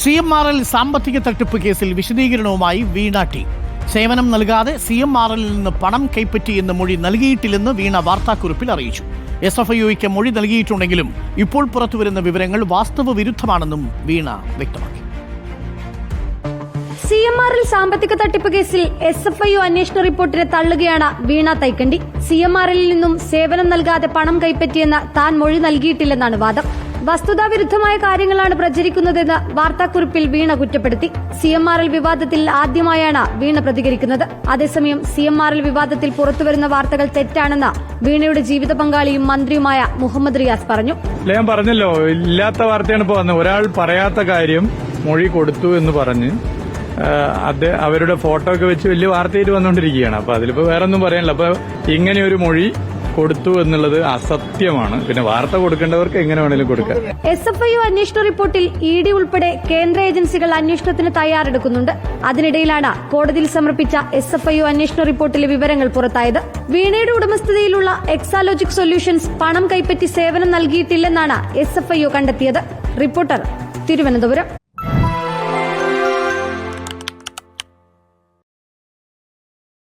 C M R L സാമ്പത്തിക തട്ടിപ്പ് കേസിൽ വിശദീകരണവുമായി വീണ ടി. സേവനം നൽകാതെ സി എം ആർ എല്ലിൽ നിന്ന് പണം കൈപ്പറ്റി കൈപ്പറ്റിയെന്ന് മൊഴി നൽകിയിട്ടില്ലെന്ന് വീണ വാർത്താക്കുറിപ്പിൽ അറിയിച്ചു. എസ് എഫ് ഐഒയ്ക്ക് മൊഴി നൽകിയിട്ടുണ്ടെങ്കിലും ഇപ്പോൾ പുറത്തുവരുന്ന വിവരങ്ങൾ വാസ്തവ വിരുദ്ധമാണെന്നും വീണ വ്യക്തമാക്കി. സി എം ആറിൽ സാമ്പത്തിക തട്ടിപ്പ് കേസിൽ എസ് എഫ് ഐ ഒ അന്വേഷണ റിപ്പോർട്ടിനെ തള്ളുകയാണ് വീണ തൈക്കണ്ടി. സി എം ആറിൽ നിന്നും സേവനം നൽകാതെ പണം കൈപ്പറ്റിയെന്ന് താൻ മൊഴി നൽകിയിട്ടില്ലെന്നാണ് വാദം. വസ്തുതാവിരുദ്ധമായ കാര്യങ്ങളാണ് പ്രചരിക്കുന്നതെന്ന് വാർത്താക്കുറിപ്പിൽ വീണ കുറ്റപ്പെടുത്തി. സി എം ആർ എൽ വിവാദത്തിൽ ആദ്യമായാണ് വീണ പ്രതികരിക്കുന്നത്. അതേസമയം സി എം ആർ എൽ വിവാദത്തിൽ പുറത്തുവരുന്ന വാർത്തകൾ തെറ്റാണെന്ന് വീണയുടെ ജീവിത പങ്കാളിയും മന്ത്രിയുമായ മുഹമ്മദ് റിയാസ് പറഞ്ഞു. ഞാൻ പറഞ്ഞല്ലോ ഇല്ലാത്ത വാർത്തയാണ് വന്നത്. ഒരാൾ പറയാത്ത കാര്യം മൊഴി കൊടുത്തു എന്ന് പറഞ്ഞ് അവരുടെ ഫോട്ടോ ഒക്കെ വെച്ച് വലിയ വാർത്തയായിട്ട് വന്നുകൊണ്ടിരിക്കുകയാണ്. അപ്പൊ അതിലിപ്പോ വേറെ ഒന്നും പറയാനില്ല. അപ്പൊ ഇങ്ങനെ ഒരു മൊഴി കൊടുത്തു എന്നുള്ളത് അസത്യമാണ്. പിന്നെ വാർത്ത കൊടുക്കേണ്ടവർക്ക് എങ്ങനെ വേണേലും കൊടുക്കാം. എസ് എഫ് ഐ അന്വേഷണ റിപ്പോർട്ടിൽ ഇ ഡി ഉൾപ്പെടെ കേന്ദ്ര ഏജൻസികൾ അന്വേഷണത്തിന് തയ്യാറെടുക്കുന്നുണ്ട്. അതിനിടയിലാണ് കോടതിയിൽ സമർപ്പിച്ച എസ് എഫ് ഐ അന്വേഷണ റിപ്പോർട്ടിലെ വിവരങ്ങൾ പുറത്തായത്. വീണയുടെ ഉടമസ്ഥതയിലുള്ള എക്സാലോജിക് സൊല്യൂഷൻസ് പണം കൈപ്പറ്റി സേവനം നൽകിയിട്ടില്ലെന്നാണ് എസ് എഫ് ഐ കണ്ടെത്തിയത്. റിപ്പോർട്ടർ തിരുവനന്തപുരം.